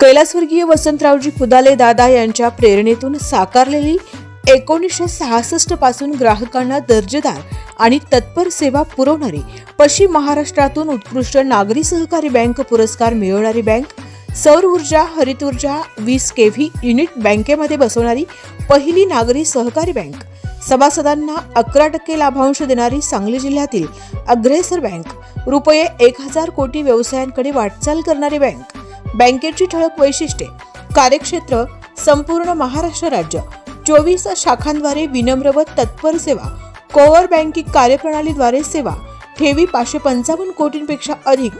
कैलासवर्गीय वसंतरावजी खुदाले दादा यांच्या प्रेरणेतून साकारलेली एकोणीसशे सहासष्टपासून ग्राहकांना दर्जेदार आणि तत्पर सेवा पुरवणारी पश्चिम महाराष्ट्रातून उत्कृष्ट नागरी सहकारी बँक पुरस्कार मिळवणारी बँक सौर ऊर्जा हरित ऊर्जा वीस केव्ही युनिट बँकेमध्ये बसवणारी पहिली नागरी सहकारी बँक सभासदांना अकरा टक्के लाभांश देणारी सांगली जिल्ह्यातील अग्रेसर बँक रुपये एक हजार कोटी व्यवसायांकडे वाटचाल करणारी बँक बँकेची ठळक वैशिष्ट्ये. कार्यक्षेत्र संपूर्ण महाराष्ट्र राज्य. चोवीस शाखांद्वारे विनम्र व तत्पर सेवा. कोवर बँकिंग कार्यप्रणालीद्वारे सेवा. ठेवी पाचशे पंचावन्न कोटींपेक्षा अधिक.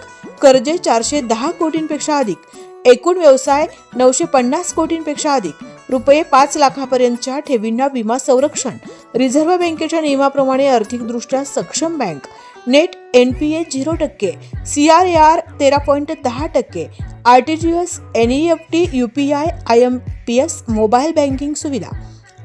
कर्जे चारशे दहा कोटींपेक्षा अधिक. एकूण व्यवसाय नऊशे पन्नास कोटींपेक्षा अधिक. रुपये पाच लाखापर्यंतच्या ठेवींना विमा संरक्षण. रिझर्व्ह बँकेच्या नियमाप्रमाणे आर्थिकदृष्ट्या सक्षम bank. Net N P A zero टक्के सी आर ए आर तेरा पॉईंट दहा टक्के R T G S N E F T U P I I M P S mobile banking सुविधा.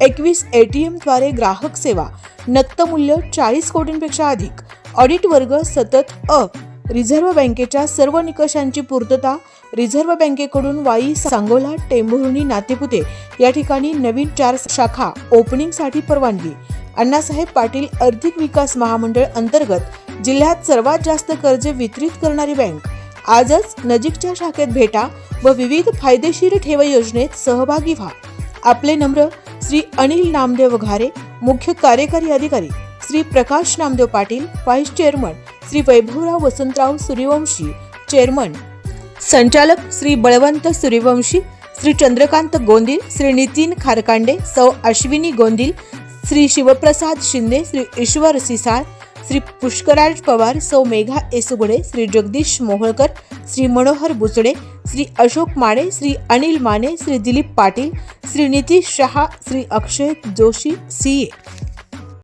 एकवीस ए टी एमद्वारे ग्राहक सेवा नक्त मूल्य चाळीस कोटींपेक्षा अधिक. ऑडिट वर्ग सतत अ. रिझर्व्ह बँकेच्या सर्व निकषांची पूर्तता रिझर्व्ह बँकेकडून वाई सांगोला टेंभुर्णी नातेपुते या ठिकाणी नवीन चार शाखा ओपनिंगसाठी परवानगी. अण्णासाहेब पाटील आर्थिक विकास महामंडळ अंतर्गत जिल्ह्यात सर्वात जास्त कर्जे वितरित करणारी बँक आजच नजीकच्या शाखेत भेटा व विविध फायदेशीर ठेव योजनेत सहभागी व्हा. आपले नम्र श्री अनिल नामदेव घारे मुख्य कार्यकारी अधिकारी Shri Prakash Namdev Patil vice chairman Shri Vaibhavrao Vasantrao Suryavanshi chairman संचालक श्री बळवंत सूर्यवंशी श्री चंद्रकांत गोंदिल श्री नितीन खारकांडे सौ अश्विनी गोंदिल श्री शिवप्रसाद शिंदे श्री ईश्वर सिसाळ श्री पुष्कराज पवार सौ मेघा एसुगडे श्री जगदीश मोहोळकर श्री मनोहर बुचडे श्री अशोक माने श्री अनिल माने श्री दिलीप पाटील श्री नितीश शहा श्री अक्षय जोशी सी ए.